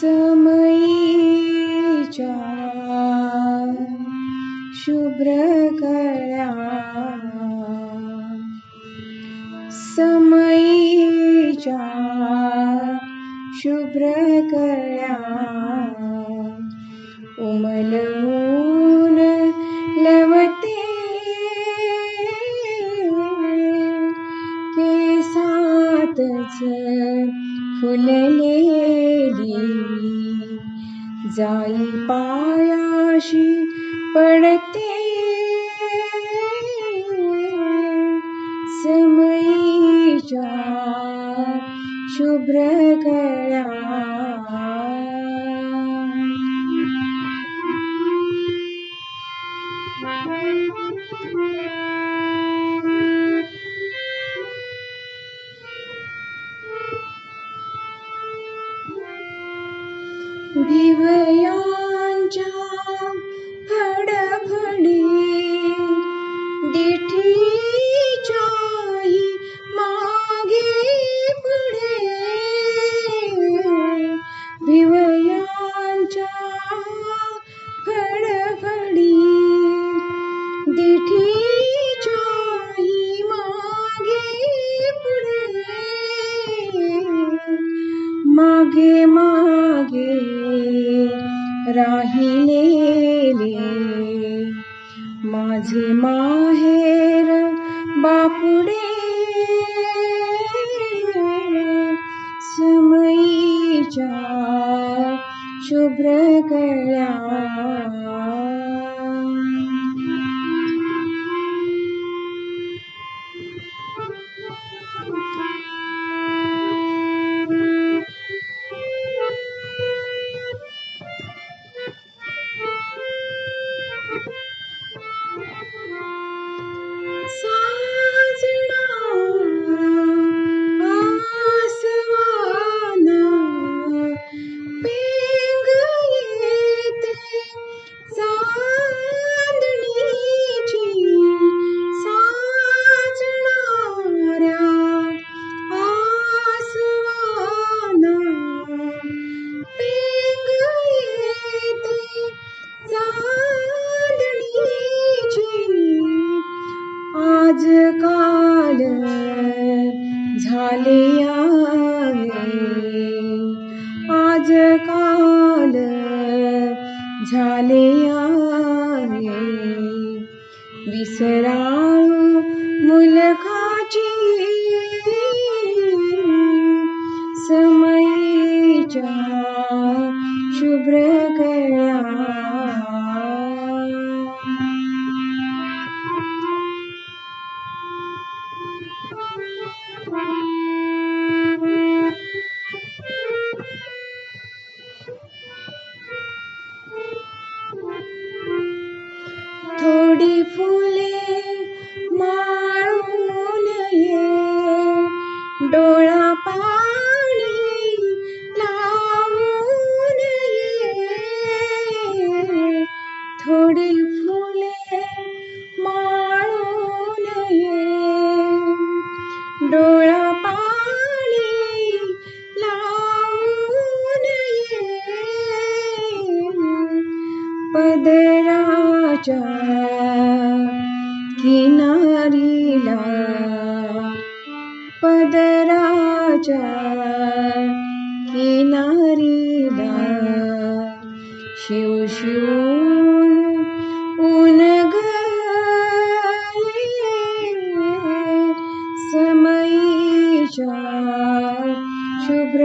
समयी च शुभ्र क्या समयी च शुभ्र पायाशी पड़ते समय शुभ्र गया। भिवयांच्या फडफडी दिठीच्याही मागे पुढे भिवयांच्या फडफडी दिठीच्याही राहिलेले माझे माहेर बापुडे। समयीच्या शुभ्र आज काल झाले आहे आज काल झाले आहे विसराळ मुलखाची समयीच्या शुभ्र डोळा पाणी लावू थोडी फुले माळू नये डोळा पाणी लावू नये पदराच्या पदराच्या किनारीला शिव शिव ऊन समयीच्या शुभ्र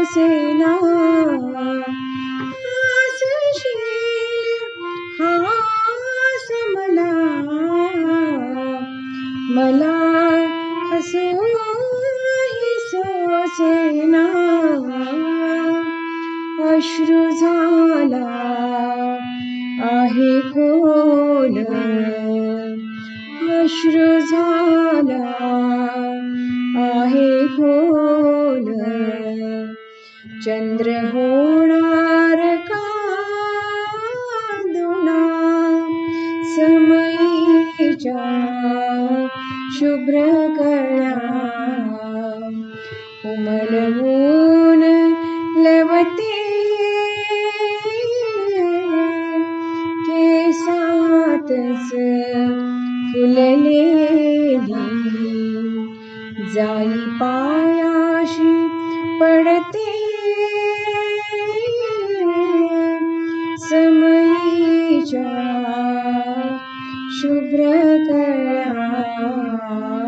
হাসিনা হাসশীল হাস মলা মলা হসো হি সোসেনা অশ্রু ঝালা आहे कोण अश्रु झाला आहे कोण चंद्र होणार का दुना समयीच्या शुभ्र लवते केसातच फुललेली जाई पायाशी पडते Ah.